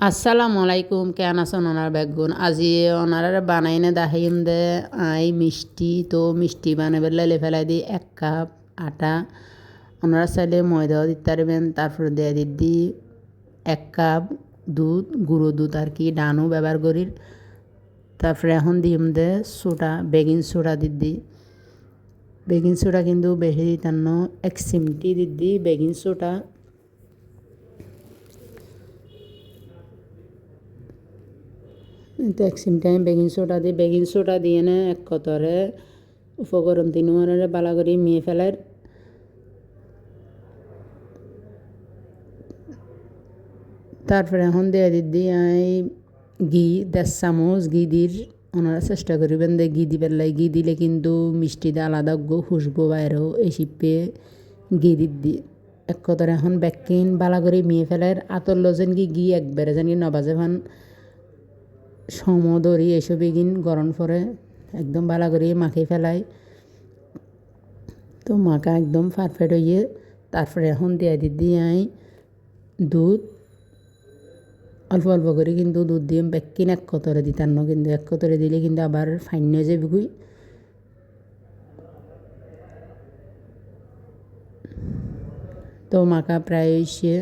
আসসালামু আলাইকুম কেন আছেন ওনার বেগুন আজি ওনারা বানাই না দাহিম দে আই মিষ্টি তো মিষ্টি বানাবে লেলে ফেলাই দিই এক কাপ আটা ওনারা চাইলে ময়দাও দিতে পারবেন তারপরে দিয়ে দিদি এক কাপ দুধ, গুঁড়ো দুধ আর কি ডানও ব্যবহার করি। তারপরে এখন দিম দে সোডা বেগিং সোডা দিদি বেগিং সোডা কিন্তু বেশি দিতাম এক সিমটি দিদি বেগিং সোডা। তো এক সিম টাইম বেকিং সোডা দিই বেকিং সোডা দিয়ে না এক কতরে উপকরণ তিন মনে বালা করে মিয়ে ফেলার তারপরে এখন দিয়ে দিদি আই ঘি দেড় চামচ ঘি দির ওনারা চেষ্টা করিবেন দে ঘি দিবেন লাই ঘি দিলে কিন্তু মিষ্টিতে আলাদা গো খুশবু বাইরেও এই শিপে ঘি দিদি এক কথার এখন ব্যাকিন বালা করে মিয়ে ফেলার আতর লজেন কি ঘি একবারে জানি নবাজে ভান সমদরি এসব এগিন গরম করে একদম ভালো করে মাখি ফেলাই। তো মাখা একদম পারফেক্ট হইয়ে তারপরে এখন দিয়ে দিদি আই দুধ। অল্প অল্প করে কিন্তু দুধ দিয়ে বেকিন এক কতরে দিতাম না কিন্তু এক কতরে দিলে কিন্তু আবার ফাইন হয়ে যাবে গুই। তো মাকা প্রায় সে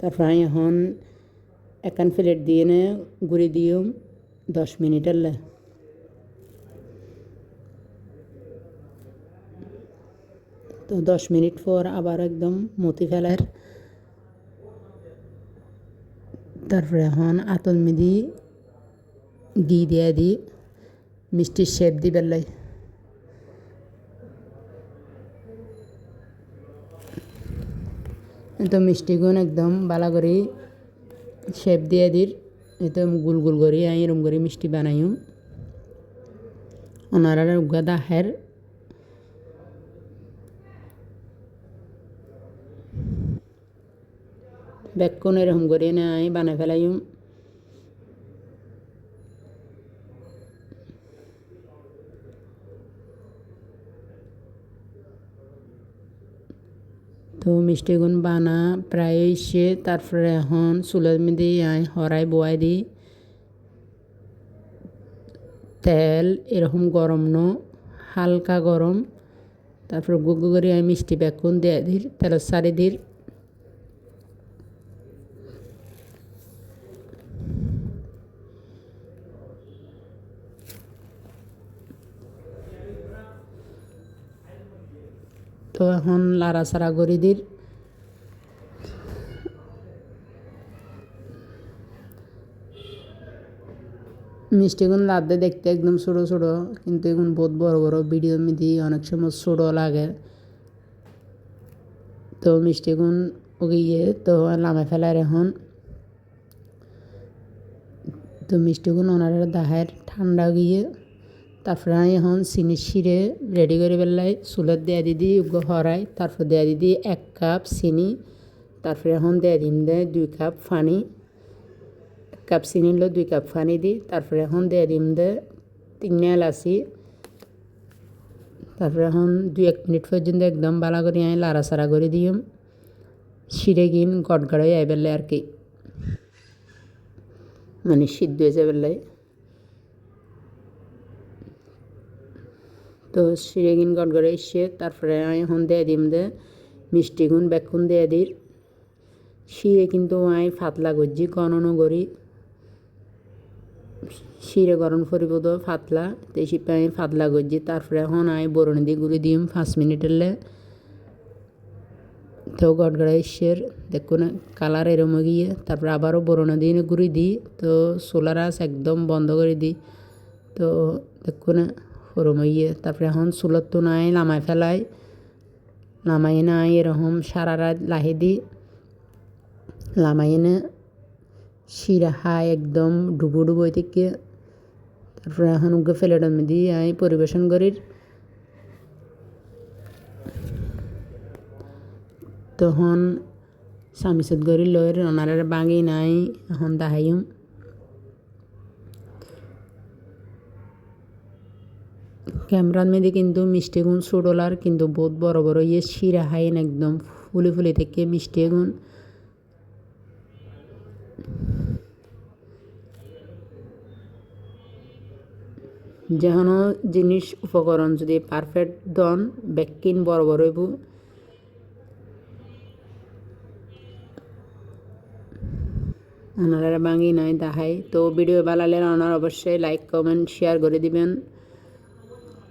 তারপর এখন একান প্লেট দিয়ে নে, গুঁড়ি দিও, দশ মিনিট লে তো দশ মিনিট পর আবার একদম মতি ফেলার। তারপরে এখন আতল মিদি ঘি দিয়ে দি, মিষ্টির শেপ দি তো মিষ্টিগুন একদম ভালো করে শেপ দিয়ে দির, এতে গুল গুল করি, আমি এরম করে মিষ্টি বানাইম। ওনারা উগা দাহের বেক্ষণ এরকম করে না, আমি বানাই ফেলাইম। তো মিষ্টিগুণ বানা প্রায় সে তারপরে এখন চুলের মধ্যে আই হরাই বয়াই দিই। তেল এরকম গরম ন, হালকা গরম, তারপর গুগু করে আমি মিষ্টি বেগুন দিয়ে দিই, তেলের সারি দিই। তো এখন লাড়াচাড়া করে দির। মিষ্টিগুন লাদে দেখতে একদম ছোটো ছোটো, কিন্তু এখন বহুত বড় বড় ভিডিও মিদি অনেক সময় ছোটো লাগে। তো মিষ্টিগুন গিয়ে তো লামে ফেলার এখন। তো মিষ্টিগুন ওনার দাহের ঠান্ডা গিয়ে তারপরে এখন চিনি শিরে রেডি করে পেলাই, চুলত দেয়া দিদি হরাই তারপর দেয়া দিদি এক কাপ চিনি, তারপরে এখন দেয়া দিম দে দুই কাপ পানি, এক কাপ চিনি লো দুই কাপ পানি দি, তারপরে এখন দেয়া দিম দে তিন এলাচি, তারপরে এখন দুই এক মিনিট পর্যন্ত একদম ভালো করে আমি লাড়াচাড়া করে দিম শিরে গিন গড়গড়াই আই পেলে আর কি। মানে সিদ্ধ হয়ে যাবে তো সিরেগিন গড়গড়ে এসে তারপরে আমি হন দিয়ে দিম দে মিষ্টি গুণ বেকুন দিয়ে দির শিরে কিন্তু আমি ফাতলা করছি গণনও করি। শিরে গরম করিব তো ফাতলা, তো শিপে আমি ফাতলা করছি। তারপরে এখন আমি বরণি দিয়ে গুড়ি দিম পাঁচ মিনিটের তো গড়গড়া এসের দেখুন কালার এরম গিয়ে, তারপরে আবারও বরণা দিয়ে গুড়ি দিই, তো সোলার আস একদম বন্ধ করে দিই। তো দেখুন হরমইয়ে তারপরে এখন চুলত তো নাই লামাই ফেলাই। লামাই নাই এরকম সারা রাত লাহে দি। লামাই এনে শিরা হাই একদম ডুবো ডুবো থেকে। তারপরে এখন উগে ফেলেটার মধ্যে আমি পরিবেশন করি। তখন সামিসত গড়ি লয় ওনারা বাঙি নাই, এখন দাহাইম। ক্যামেরার মধ্যে কিন্তু মিষ্টি গুণ ছোটোলার কিন্তু বহুত বড় বড়। ইয়ে শিরা হাইন একদম ফুলি ফুলি থেকে মিষ্টি এগুন যেকোনো জিনিস উপকরণ যদি পারফেক্ট দন, বেকিন বড় বড় হইব। ওনারা বাঙি নাই দেখাই তো ভিডিও ভালো লাগলে ওনারা অবশ্যই লাইক কমেন্ট শেয়ার করে দিবেন।